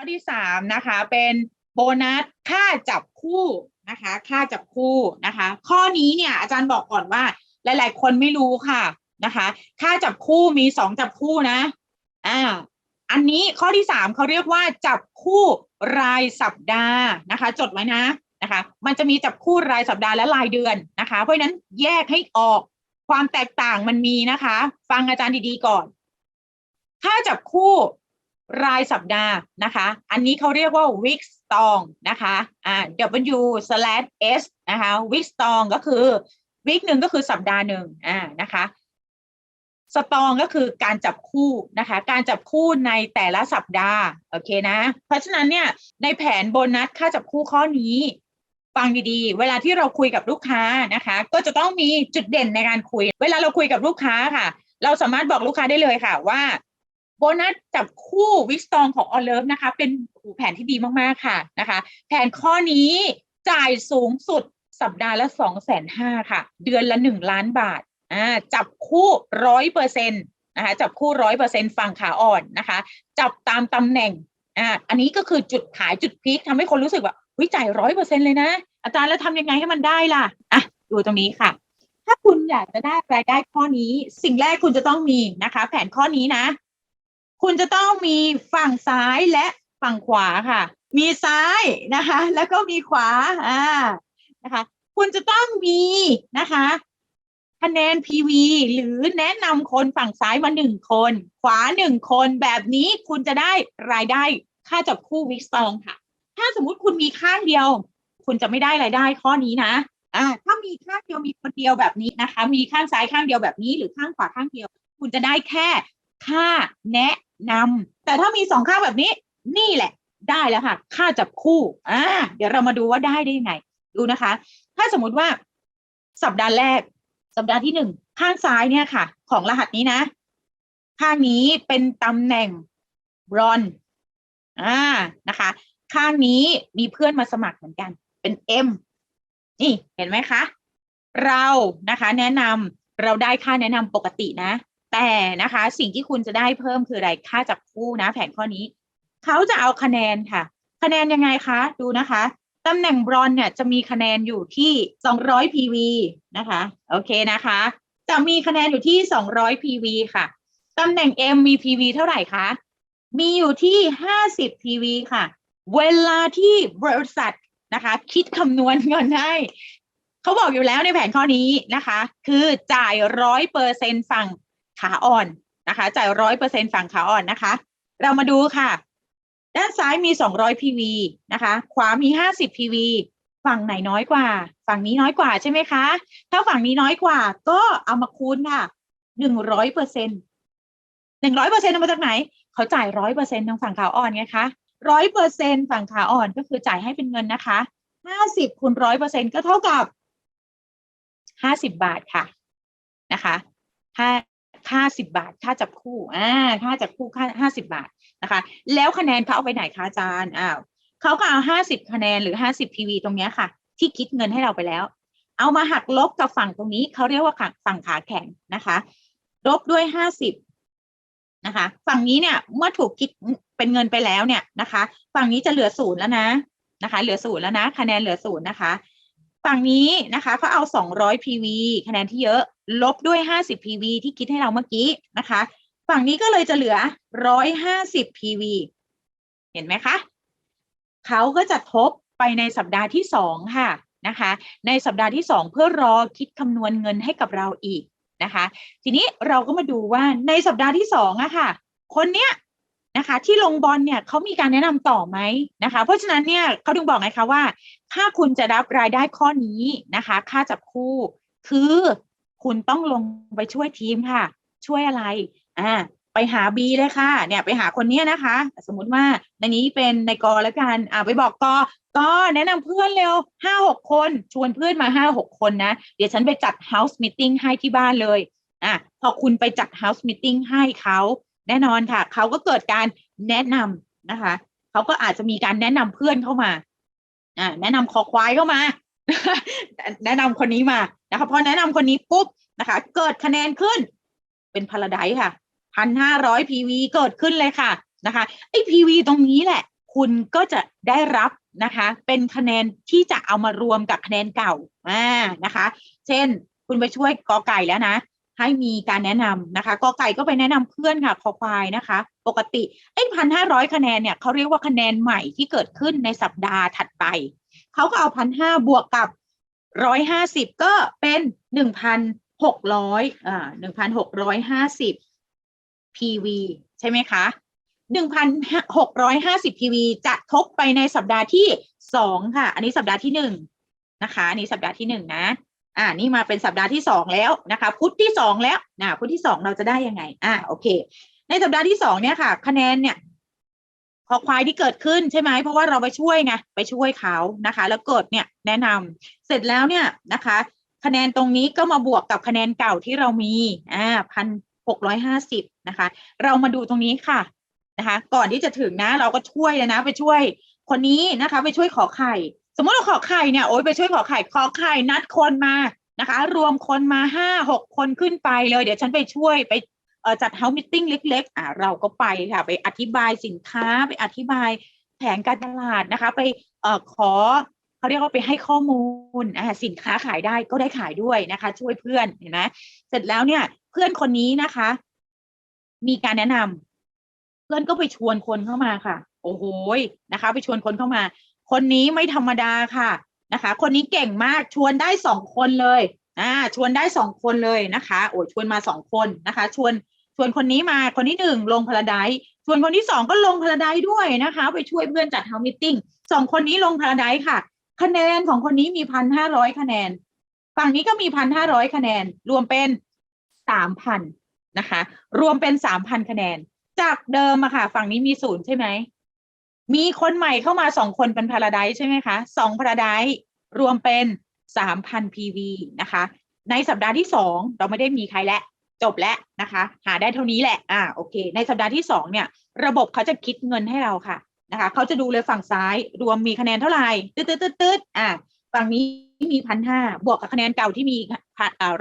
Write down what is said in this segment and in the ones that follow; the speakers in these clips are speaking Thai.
อที่สามนะคะเป็นโบนัสค่าจับคู่นะคะ ค่าจับคู่นะคะ ข้อนี้เนี่ยอาจารย์บอกก่อนว่า หลาย ๆ คนไม่รู้ค่ะนะคะ ค่าจับคู่มีสองจับคู่นะอ่าอันนี้ข้อที่สามเขาเรียกว่าจับคู่รายสัปดาห์นะคะ จดไว้นะนะคะ มันจะมีจับคู่รายสัปดาห์และรายเดือนนะคะ เพราะฉะนั้นแยกให้ออกความแตกต่างมันมีนะคะ ฟังอาจารย์ดีๆก่อนถ้าจับคู่ รายสัปดาห์นะคะ อันนี้เขาเรียกว่า week stong นะคะอ่า W slash S นะคะ week stong ก็คือ week หนึ่งก็คือสัปดาห์หนึ่งอ่านะคะสตองก็คือการจับคู่นะคะ การจับคู่ในแต่ละสัปดาห์โอเคนะ เพราะฉะนั้นเนี่ยในแผนโบนัสค่าจับคู่ข้อนี้ ฟังดีๆ เวลาที่เราคุยกับลูกค้านะคะ ก็จะต้องมีจุดเด่นในการคุย เวลาเราคุยกับลูกค้าค่ะ เราสามารถบอกลูกค้าได้เลยค่ะว่า โบนัสจับคู่วิกตองของออลเลิฟนะคะ เป็นแผนที่ดีมากๆค่ะนะคะ แผนข้อนี้จ่ายสูงสุดสัปดาห์ละสองแสนห้าค่ะ เดือนละหนึ่งล้านบาทอ่าจับคู่ร้อยเปอร์เซ็นต์นะคะจับคู่ร้อยเปอร์เซ็นต์ฝั่งขาอ่อนนะคะ จับตามตำแหน่งอ่าอันนี้ก็คือจุดขายจุดพีคทำให้คนรู้สึกว่าวิจ่ายร้อยเปอร์เซ็นเลยนะ อาจารย์แล้วทำยังไงให้มันได้ล่ะอะดูตรงนี้ค่ะ ถ้าคุณอยากจะได้รายได้ข้อนี้ สิ่งแรกคุณจะต้องมีนะคะ แผนข้อนี้นะ คุณจะต้องมีฝั่งซ้ายและฝั่งขวาค่ะ มีซ้ายนะคะ แล้วก็มีขวาอ่านะคะ คุณจะต้องมีนะคะคะแนน PV หรือแนะนำคนฝั่งซ้ายมาหนึ่งคน ขวาหนึ่งคนแบบนี้คุณจะได้รายได้ค่าจับคู่วิกซองค่ะ ถ้าสมมุติคุณมีข้างเดียว คุณจะไม่ได้รายได้ข้อนี้นะอ่าถ้ามีข้างเดียวมีคนเดียวแบบนี้นะคะ มีข้างซ้ายข้างเดียวแบบนี้ หรือข้างขวาข้างเดียว คุณจะได้แค่ ค่าแนะนำแต่ถ้ามีสองค่าแบบนี้ นี่แหละ ได้แล้วค่ะ ค่าจับคู่อ่าเดี๋ยวเรามาดูว่าได้ได้ยังไง ดูนะคะ ถ้าสมมุติว่าสัปดาห์แรก สัปดาห์ที่หนึ่งข้างซ้ายเนี่ยค่ะ ของรหัสนี้นะ ข้างนี้เป็นตำแหน่งบรอนอ่านะคะ ข้างนี้มีเพื่อนมาสมัครเหมือนกัน เป็น M นี่เห็นไหมคะ เรานะคะ แนะนำเราได้ค่าแนะนำปกตินะ แต่นะคะสิ่งที่คุณจะได้เพิ่มคืออะไรค่าจับคู่นะ แผนข้อนี้ เขาจะเอาคะแนนค่ะ คะแนนยังไงคะดูนะคะตำแหน่งบรอนเนี่ยจะมีคะแนนอยู่ที่ 200 PV นะคะ โอเคนะคะ จะมีคะแนนอยู่ที่ 200 PV ค่ะ ตำแหน่ง M มี PV เท่าไหร่คะ มีอยู่ที่ 50 PV ค่ะ เวลาที่บริษัทนะคะ คิดคำนวณเงินให้เขาบอกอยู่แล้วในแผนข้อนี้นะคะ คือจ่ายร้อยเปอร์เซ็นฝั่ง ขาอ่อนนะคะ จ่ายร้อยเปอร์เซ็นฝั่งขาอ่อนนะคะ เรามาดูค่ะ ด้านซ้ายมีสองร้อย PV นะคะ ขวามีห้าสิบ PV ฝั่งไหนน้อยกว่า ฝั่งนี้น้อยกว่าใช่ไหมคะ ถ้าฝั่งนี้น้อยกว่า ก็เอามาคูณค่ะหนึ่งร้อยเปอร์เซ็นหนึ่งร้อยเปอร์เซ็นต์มาจากไหน เขาจ่ายร้อยเปอร์เซ็นต์ทางฝั่งขาอ่อนไงคะร้อยเปอร์เซ็นต์ฝั่งขาอ่อนก็คือจ่ายให้เป็นเงินนะคะห้าสิบคูณร้อยเปอร์เซ็นต์ก็เท่ากับห้าสิบบาทค่ะนะคะห้า ห้าสิบบาท ค่าจับคู่อ่าค่าจับคู่ค่าห้าสิบบาทนะคะ แล้วคะแนนเขาเอาไปไหนคะอาจารย์อ้าวเขาก็เอาห้าสิบคะแนนหรือห้าสิบ PV ตรงเนี้ยค่ะ ที่คิดเงินให้เราไปแล้ว เอามาหักลบกับฝั่งตรงนี้เขาเรียกว่าฝั่งขาแข็งนะคะลบด้วยห้าสิบนะคะ ฝั่งนี้เนี่ยเมื่อถูกคิดเป็นเงินไปแล้วเนี่ยนะคะ ฝั่งนี้จะเหลือศูนย์แล้วนะนะคะ เหลือศูนย์แล้วนะคะแนนเหลือศูนย์นะคะ ฝั่งนี้นะคะเขาเอา200 PV คะแนนที่เยอะ ลบด้วย 50 PV ที่คิดให้เราเมื่อกี้นะคะ ฝั่งนี้ก็เลยจะเหลือ 150 PV เห็นไหมคะ เขาก็จะทบไปในสัปดาห์ที่สองค่ะนะคะ ในสัปดาห์ที่สองเพื่อรอคิดคำนวณเงินให้กับเราอีกนะคะ ทีนี้เราก็มาดูว่าในสัปดาห์ที่สองอะค่ะ คนเนี้ยนะคะที่ลงบอลเนี่ยเขามีการแนะนำต่อไหมนะคะ เพราะฉะนั้นเนี่ยเขาถึงบอกไงคะว่า ถ้าคุณจะรับรายได้ข้อนี้นะคะ ค่าจับคู่คือ คุณต้องลงไปช่วยทีมค่ะ ช่วยอะไรอ่าไปหาบีเลยค่ะ เนี่ยไปหาคนเนี้ยนะคะ สมมุติว่าในนี้เป็นในกอแล้วกันอ่าไปบอกกอกอแนะนำเพื่อนเร็วห้าหกคนชวนเพื่อนมาห้าหกคนนะ เดี๋ยวฉันไปจัด house meeting ให้ที่บ้านเลยอะพอคุณไปจัด house meeting ให้เขาแน่นอนค่ะ เขาก็เกิดการแนะนำนะคะ เขาก็อาจจะมีการแนะนำเพื่อนเข้ามาอ่าแนะนำคอควายเข้ามา แนะนำคนนี้มานะคะพอแนะนำคนนี้ปุ๊บนะคะ เกิดคะแนนขึ้น เป็นพาราไดค่ะพันห้าร้อย PV เกิดขึ้นเลยค่ะนะคะไอ้ PV ตรงนี้แหละ คุณก็จะได้รับนะคะ เป็นคะแนนที่จะเอามารวมกับคะแนนเก่าอ่านะคะ เช่น คุณไปช่วยกอไก่แล้วนะ ให้มีการแนะนำนะคะกอไก่ก็ไปแนะนำเพื่อนค่ะคอควายนะคะ ปกติไอ้พันห้าร้อยคะแนนเนี่ยเขาเรียกว่าคะแนนใหม่ที่เกิดขึ้นในสัปดาห์ถัดไป เขาก็เอาพันห้าบวกกับร้อยห้าสิบก็เป็นหนึ่งพันหกร้อยอ่าหนึ่งพันหกร้อยห้าสิบ PV ใช่ไหมคะหนึ่งพันหกร้อยห้าสิบ PV จะทบไปในสัปดาห์ที่สองค่ะ อันนี้สัปดาห์ที่หนึ่งนะคะอันนี้สัปดาห์ที่หนึ่งนะ อ่า นี่มาเป็นสัปดาห์ที่สองแล้วนะคะ พุธที่สองแล้วนะพุธที่สองเราจะได้ยังไง อ่า โอเค ในสัปดาห์ที่สองเนี่ยค่ะ คะแนนเนี่ย คอควายที่เกิดขึ้นใช่ไหมเพราะว่าเราไปช่วยไงไปช่วยเขานะคะ แล้วเกิดเนี่ยแนะนำเสร็จแล้วเนี่ยนะคะ คะแนนตรงนี้ก็มาบวกกับคะแนนเก่าที่เรามีอ่าพันหกร้อยห้าสิบนะคะ เรามาดูตรงนี้ค่ะนะคะ ก่อนที่จะถึงนะเราก็ช่วยเลยนะ ไปช่วยคนนี้นะคะ ไปช่วยขอไข่ สมมติเราขอไข่เนี่ยโอ๊ยไปช่วยขอไข่ขอไข่นัดคนมานะคะ รวมคนมาห้าหกคนขึ้นไปเลย เดี๋ยวฉันไปช่วยไป จัดเฮาส์มิทติ้งเล็ก ๆ อ่าเราก็ไปค่ะไปอธิบายสินค้าไปอธิบายแผนการตลาดนะคะ ไปเอ่อขอเขาเรียกว่าไปให้ข้อมูลอ่สินค้าขายได้ก็ได้ขายด้วยนะคะ ช่วยเพื่อนเห็นไหมเสร็จแล้วเนี่ยเพื่อนคนนี้นะคะ มีการแนะนำเพื่อนก็ไปชวนคนเข้ามาค่ะ โอ้โหยนะคะ ไปชวนคนเข้ามา คนนี้ไม่ธรรมดาค่ะนะคะ คนนี้เก่งมากชวนได้สองคนเลย อ่าชวนได้สองคนเลยนะคะโอ้ชวนมาสองคนนะคะ ชวนชวนคนนี้มาคนที่หนึ่งลงพาราไดชวนคนที่สองก็ลงพาราไดด้วยนะคะ ไปช่วยเพื่อนจัดเฮามิทติ้งสองคนนี้ลงพาราไดค่ะ คะแนนของคนนี้มีพันห้าร้อยคะแนน ฝั่งนี้ก็มีพันห้าร้อยคะแนน รวมเป็นสามพันนะคะ รวมเป็นสามพันคะแนน จากเดิมอะค่ะ ฝั่งนี้มีศูนย์ใช่ไหมมีคนใหม่เข้ามาสองคนเป็นพาราไดใช่ไหมคะสองพาราไดรวมเป็น สามพัน PV นะคะ ในสัปดาห์ที่สองเราไม่ได้มีใครแล้วจบแล้วนะคะ หาได้เท่านี้แหละอ่าโอเค ในสัปดาห์ที่สองเนี่ย ระบบเขาจะคิดเงินให้เราค่ะนะคะเขาจะดูเลยฝั่งซ้ายรวมมีคะแนนเท่าไหร่ตืดตืดตืดตืดอ่าฝั่งนี้มีพันห้าบวกกับคะแนนเก่าที่มี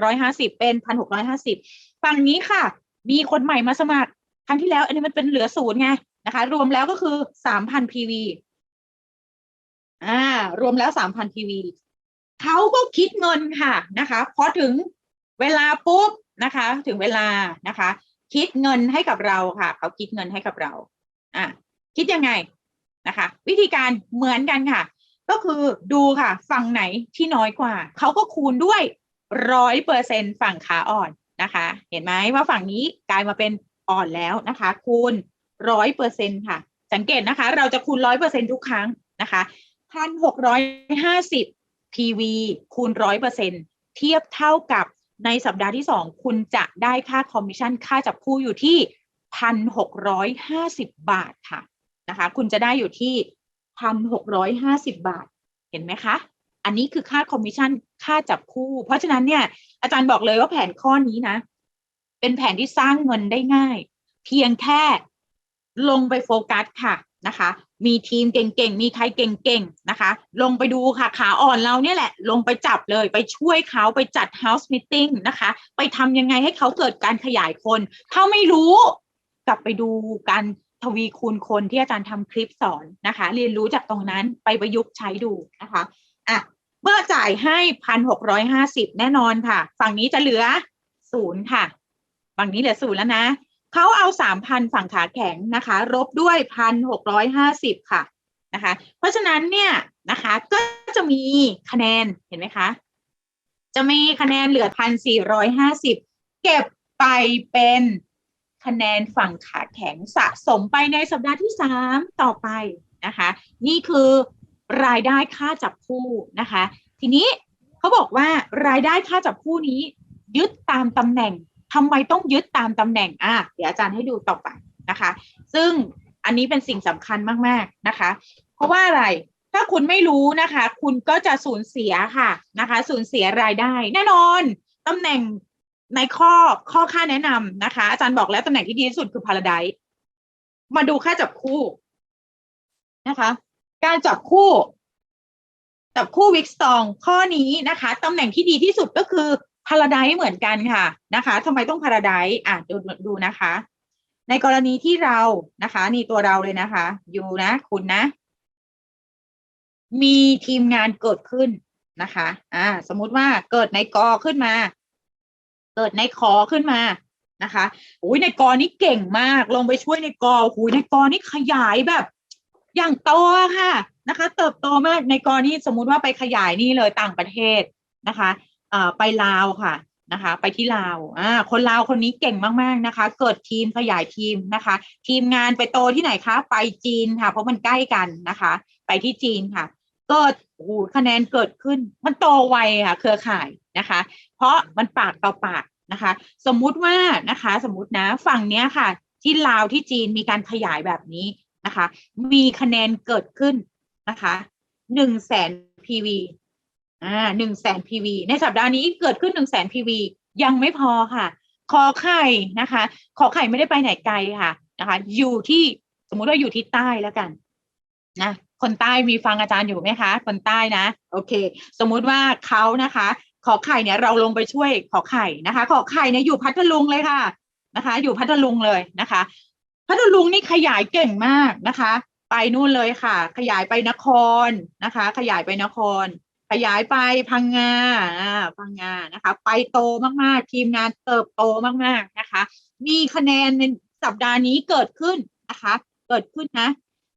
ร้อยห้าสิบเป็นพันหกร้อยห้าสิบฝั่งนี้ค่ะ มีคนใหม่มาสมัคร ครั้งที่แล้ว อันนี้มันเป็นเหลือศูนย์ไงนะคะ รวมแล้วก็คือสามพัน PV อ่ารวมแล้วสามพัน PV เขาก็คิดเงินค่ะนะคะพอถึงเวลาปุ๊บนะคะ ถึงเวลานะคะ คิดเงินให้กับเราค่ะเขาคิดเงินให้กับเราอะคิดยังไงนะคะ วิธีการเหมือนกันค่ะ ก็คือดูค่ะ ฝั่งไหนที่น้อยกว่าเขาก็คูณด้วยร้อยเปอร์เซ็นฝั่งขาอ่อนนะคะ เห็นไหมว่าฝั่งนี้กลายมาเป็นอ่อนแล้วนะคะ คูณร้อยเปอร์เซ็นค่ะ สังเกตนะคะ เราจะคูณร้อยเปอร์เซ็นทุกครั้งนะคะพันหกร้อยห้าสิบ PV คูณร้อยเปอร์เซ็นเทียบเท่ากับในสัปดาห์ที่สองคุณจะได้ค่าคอมมิชชั่นค่าจับคู่อยู่ที่พันหกร้อยห้าสิบบาทค่ะนะคะ คุณจะได้อยู่ที่พันหกร้อยห้าสิบบาท เห็นไหมคะ อันนี้คือค่าคอมมิชชั่นค่าจับคู่ เพราะฉะนั้นเนี่ย อาจารย์บอกเลยว่าแผนข้อนี้นะ เป็นแผนที่สร้างเงินได้ง่าย เพียงแค่ลงไปโฟกัสค่ะนะคะ มีทีมเก่งๆ มีใครเก่งๆ นะคะ ลงไปดูค่ะ ขาอ่อนเราเนี่ยแหละ ลงไปจับเลย ไปช่วยเขาไปจัด house meeting นะคะ ไปทำยังไงให้เขาเกิดการขยายคน ถ้าไม่รู้กลับไปดูการทวีคูณคนที่อาจารย์ทำคลิปสอนนะคะ เรียนรู้จากตรงนั้นไปประยุกต์ใช้ดูนะคะอะเมื่อจ่ายให้พันหกร้อยห้าสิบแน่นอนค่ะ ฝั่งนี้จะเหลือศูนย์ค่ะ ฝั่งนี้เหลือศูนย์แล้วนะ เขาเอาสามพันฝั่งขาแข็งนะคะลบด้วยพันหกร้อยห้าสิบค่ะนะคะ เพราะฉะนั้นเนี่ยนะคะก็จะมีคะแนนเห็นไหมคะ จะมีคะแนนเหลือพันสี่ร้อยห้าสิบเก็บไปเป็นคะแนนฝั่งขาแข็งสะสมไปในสัปดาห์ที่สามต่อไปนะคะ นี่คือรายได้ค่าจับคู่นะคะ ทีนี้เขาบอกว่ารายได้ค่าจับคู่นี้ยึดตามตำแหน่ง ทำไมต้องยึดตามตำแหน่งอะเดี๋ยวอาจารย์ให้ดูต่อไปนะคะ ซึ่งอันนี้เป็นสิ่งสำคัญมากๆนะคะ เพราะว่าอะไรถ้าคุณไม่รู้นะคะ คุณก็จะสูญเสียค่ะนะคะ สูญเสียรายได้ แน่นอนตำแหน่งในข้อข้อค่าแนะนำนะคะ อาจารย์บอกแล้วตำแหน่งที่ดีที่สุดคือพาราไดมาดูค่าจับคู่นะคะ การจับคู่จับคู่วิกสตองข้อนี้นะคะตำแหน่งที่ดีที่สุดก็คือ พาราไดเหมือนกันค่ะนะคะทำไมต้องพาราไดอะดูดูนะคะ ในกรณีที่เรานะคะ นี่ตัวเราเลยนะคะอยู่นะคุณนะ มีทีมงานเกิดขึ้นนะคะ อ่า สมมุติว่าเกิดในกอขึ้นมา เกิดในคอขึ้นมานะคะอุ้ยในกอนี่เก่งมาก ลงไปช่วยในกอหูยในกอนี่ขยายแบบ อย่างโตค่ะนะคะ เติบโตมากในกรณีสมมุติว่าไปขยายนี่เลยต่างประเทศนะคะ ไปลาวค่ะนะคะ ไปที่ลาวอ่าคนลาวคนนี้เก่งมากๆนะคะ เกิดทีมขยายทีมนะคะ ทีมงานไปโตที่ไหนคะไปจีนค่ะ เพราะมันใกล้กันนะคะ ไปที่จีนค่ะเกิดโอ้คะแนนเกิดขึ้น มันโตไวค่ะ เครือข่ายนะคะ เพราะมันปากต่อปากนะคะ สมมุติว่านะคะ สมมุตินะฝั่งเนี้ยค่ะ ที่ลาวที่จีนมีการขยายแบบนี้นะคะ มีคะแนนเกิดขึ้นนะคะหนึ่งแสน PV อ่าหนึ่งแสน PV ในสัปดาห์นี้เกิดขึ้นหนึ่งแสน PV ยังไม่พอค่ะ ขอไข่นะคะ ขอไข่ไม่ได้ไปไหนไกลค่ะนะคะ อยู่ที่สมมุติว่าอยู่ที่ใต้แล้วกันนะคนใต้มีฟังอาจารย์อยู่ไหมคะ คนใต้นะ โอเค สมมุติว่าเขานะคะ ขอไข่เนี่ยเราลงไปช่วยขอไข่นะคะ ขอไข่เนี่ยอยู่พัทลุงเลยค่ะนะคะ อยู่พัทลุงเลยนะคะ พัทลุงนี่ขยายเก่งมากนะคะ ไปนู่นเลยค่ะ ขยายไปนครนะคะ ขยายไปนคร ขยายไปพังงาอ่าพังงานะคะ ไปโตมากๆ ทีมงานเติบโตมากๆนะคะ มีคะแนนในสัปดาห์นี้เกิดขึ้นนะคะ เกิดขึ้นนะ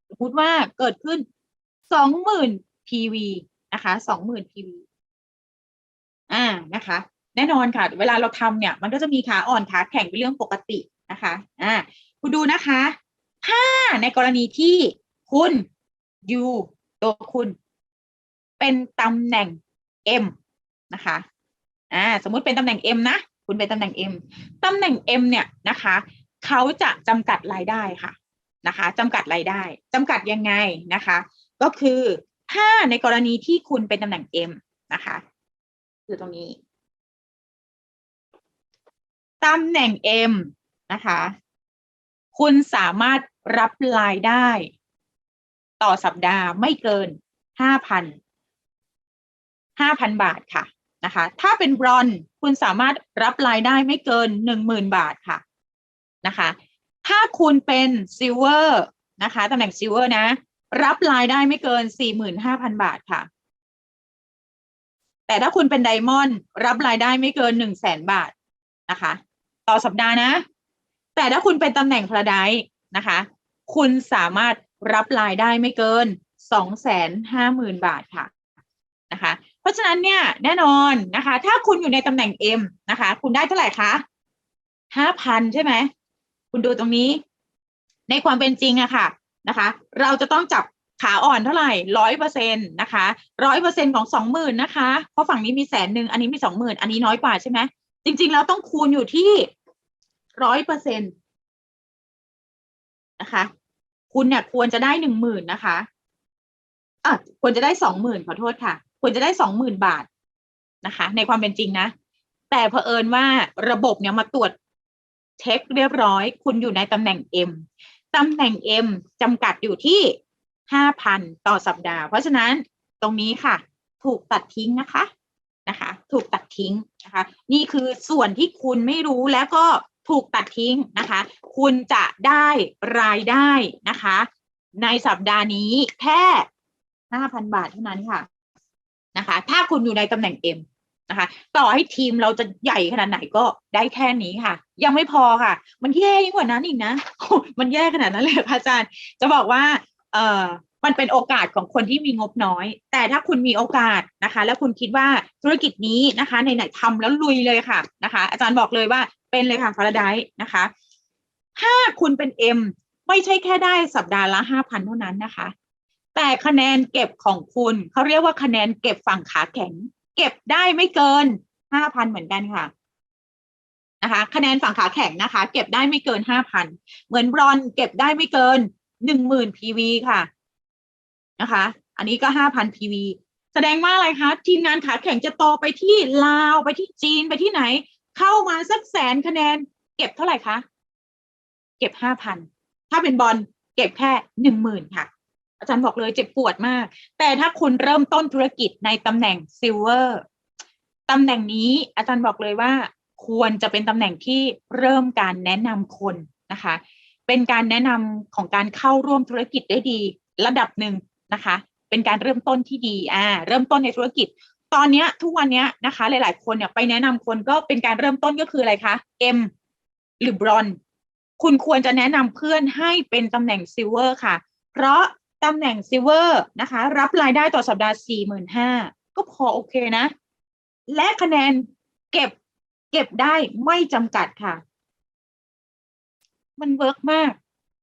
สมมติว่าเกิดขึ้นสองหมื่น PV นะคะสองหมื่น PV อ่านะคะ แน่นอนค่ะ เวลาเราทำเนี่ย มันก็จะมีขาอ่อนขาแข็งเป็นเรื่องปกตินะคะอ่าคุณดูนะคะถ้าในกรณีที่คุณอยู่ตัวคุณ เป็นตำแหน่ง M นะคะอ่าสมมุติเป็นตำแหน่ง M นะ คุณเป็นตำแหน่ง M ตำแหน่ง M เนี่ยนะคะเขาจะจำกัดรายได้ค่ะนะคะจำกัดรายได้จำกัดยังไงนะคะ ก็คือถ้าในกรณีที่คุณเป็นตำแหน่ง M นะคะคือตรงนี้ตำแหน่ง M นะคะ คุณสามารถรับรายได้ ต่อสัปดาห์ไม่เกินห้าพันห้าพันบาทค่ะนะคะ ถ้าเป็นบรอนคุณสามารถรับรายได้ไม่เกินหนึ่งหมื่นบาทค่ะนะคะ ถ้าคุณเป็นซิลเวอร์นะคะตำแหน่งซิลเวอร์นะ รับรายได้ไม่เกินสี่หมื่นห้าพันบาทค่ะ แต่ถ้าคุณเป็นไดมอนด์รับรายได้ไม่เกินหนึ่งแสนบาทนะคะ ต่อสัปดาห์นะ แต่ถ้าคุณเป็นตำแหน่งพราไดนะคะ คุณสามารถรับรายได้ไม่เกินสองแสนห้าหมื่นบาทค่ะนะคะ เพราะฉะนั้นเนี่ยแน่นอนนะคะ ถ้าคุณอยู่ในตำแหน่ง M นะคะ คุณได้เท่าไหร่คะห้าพันใช่ไหม คุณดูตรงนี้ ในความเป็นจริงอะค่ะนะคะ เราจะต้องจับขาอ่อนเท่าไหร่ร้อยเปอร์เซ็นตนะคะร้อยเปอร์เซ็นของสองหมื่นนะคะ เพราะฝั่งนี้มีแสนหนึ่งอันนี้มีสองหมื่นอันนี้น้อยกว่าใช่ไหมจริง ๆ แล้วต้องคูณอยู่ที่ร้อยเปอร์เซ็นตนะคะ คุณเนี่ยควรจะได้หนึ่งหมื่นนะคะอะควรจะได้สองหมื่นขอโทษค่ะ ควรจะได้สองหมื่นบาทนะคะ ในความเป็นจริงนะ แต่เผอิญว่าระบบเนี่ยมาตรวจเช็คเรียบร้อย คุณอยู่ในตำแหน่ง M ตำแหน่ง M จำกัดอยู่ที่ห้าพันต่อสัปดาห์ เพราะฉะนั้นตรงนี้ค่ะ ถูกตัดทิ้งนะคะนะคะ ถูกตัดทิ้งนะคะ นี่คือส่วนที่คุณไม่รู้แล้วก็ถูกตัดทิ้งนะคะ คุณจะได้รายได้นะคะ ในสัปดาห์นี้แค่ห้าพันบาทเท่านั้นค่ะ นะคะ ถ้าคุณอยู่ในตำแหน่ง M นะคะ ต่อให้ทีมเราจะใหญ่ขนาดไหนก็ได้แค่นี้ค่ะ ยังไม่พอค่ะ มันแย่ยิ่งกว่านั้นอีกนะมันแย่ขนาดนั้นเลยค่ะอาจารย์ จะบอกว่า เออมันเป็นโอกาสของคนที่มีงบน้อย แต่ถ้าคุณมีโอกาสนะคะ แล้วคุณคิดว่าธุรกิจนี้นะคะในไหนๆทำแล้วลุยเลยค่ะนะคะ อาจารย์บอกเลยว่าเป็นเลยค่ะฟาราไดนะคะ ถ้าคุณเป็น M ไม่ใช่แค่ได้สัปดาห์ละห้าพันเท่านั้นนะคะ แต่คะแนนเก็บของคุณเขาเรียกว่าคะแนนเก็บฝั่งขาแข็ง เก็บได้ไม่เกินห้าพันเหมือนกันค่ะนะคะ คะแนนฝั่งขาแข็งนะคะ เก็บได้ไม่เกินห้าพันเหมือนบรอนเก็บได้ไม่เกินหนึ่งหมื่น PV ค่ะนะคะ อันนี้ก็ห้าพัน PV แสดงว่าอะไรคะทีมงานขาแข็งจะโตไปที่ลาวไปที่จีนไปที่ไหน เข้ามาสักแสนคะแนน เก็บเท่าไหร่คะเก็บห้าพันถ้าเป็นบอลเก็บแค่หนึ่งหมื่นค่ะ อาจารย์บอกเลยเจ็บปวดมาก แต่ถ้าคุณเริ่มต้นธุรกิจในตำแหน่งซิลเวอร์ตำแหน่งนี้อาจารย์บอกเลยว่า ควรจะเป็นตำแหน่งที่เริ่มการแนะนำคนนะคะ เป็นการแนะนำของการเข้าร่วมธุรกิจได้ดี ระดับหนึ่งนะคะ เป็นการเริ่มต้นที่ดีอ่าเริ่มต้นในธุรกิจ ตอนนี้ทุกวันนี้นะคะ หลาย ๆ คนเนี่ยไปแนะนำคนก็เป็นการเริ่มต้นก็คืออะไรคะ M หรือบรอนคุณควรจะแนะนำเพื่อนให้เป็นตำแหน่งซิลเวอร์ค่ะ เพราะ ตำแหน่งซิเวอร์นะคะ รับรายได้ต่อสัปดาห์สี่หมื่นห้าก็พอโอเคนะ และคะแนนเก็บเก็บได้ไม่จำกัดค่ะ มันเวิร์กมาก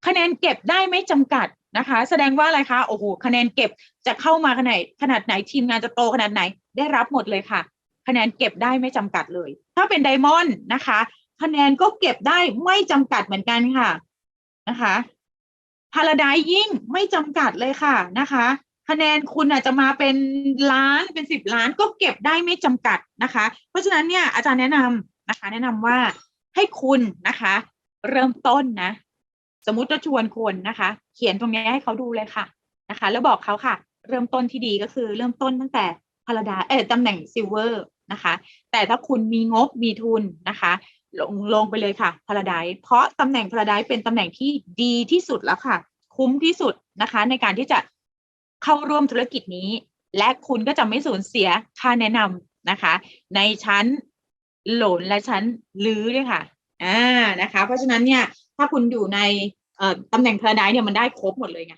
คะแนนเก็บได้ไม่จำกัดนะคะ แสดงว่าอะไรคะโอ้โหคะแนนเก็บจะเข้ามาขนาดขนาดไหนทีมงานจะโตขนาดไหน ได้รับหมดเลยค่ะ คะแนนเก็บได้ไม่จำกัดเลย ถ้าเป็นไดมอนด์นะคะ คะแนนก็เก็บได้ไม่จำกัดเหมือนกันค่ะนะคะ พาราไดยิ่งไม่จำกัดเลยค่ะนะคะ คะแนนคุณอาจจะมาเป็นล้านเป็นสิบล้านก็เก็บได้ไม่จำกัดนะคะ เพราะฉะนั้นเนี่ยอาจารย์แนะนำนะคะ แนะนำว่าให้คุณนะคะ เริ่มต้นนะ สมมุติจะชวนคนนะคะ เขียนตรงนี้ให้เขาดูเลยค่ะนะคะ แล้วบอกเขาค่ะ เริ่มต้นที่ดีก็คือเริ่มต้นตั้งแต่พาราดาเออตำแหน่งซิลเวอร์นะคะ แต่ถ้าคุณมีงบมีทุนนะคะ ลงลงไปเลยค่ะพาราไดเพราะตำแหน่งพาราไดเป็นตำแหน่งที่ดีที่สุดแล้วค่ะ คุ้มที่สุดนะคะ ในการที่จะเข้าร่วมธุรกิจนี้ และคุณก็จะไม่สูญเสียค่าแนะนำนะคะ ในชั้นโหลนและชั้นลื้อด้วยค่ะอ่านะคะ เพราะฉะนั้นเนี่ยถ้าคุณอยู่ในตำแหน่งพาราไดเนี่ยมันได้ครบหมดเลยไง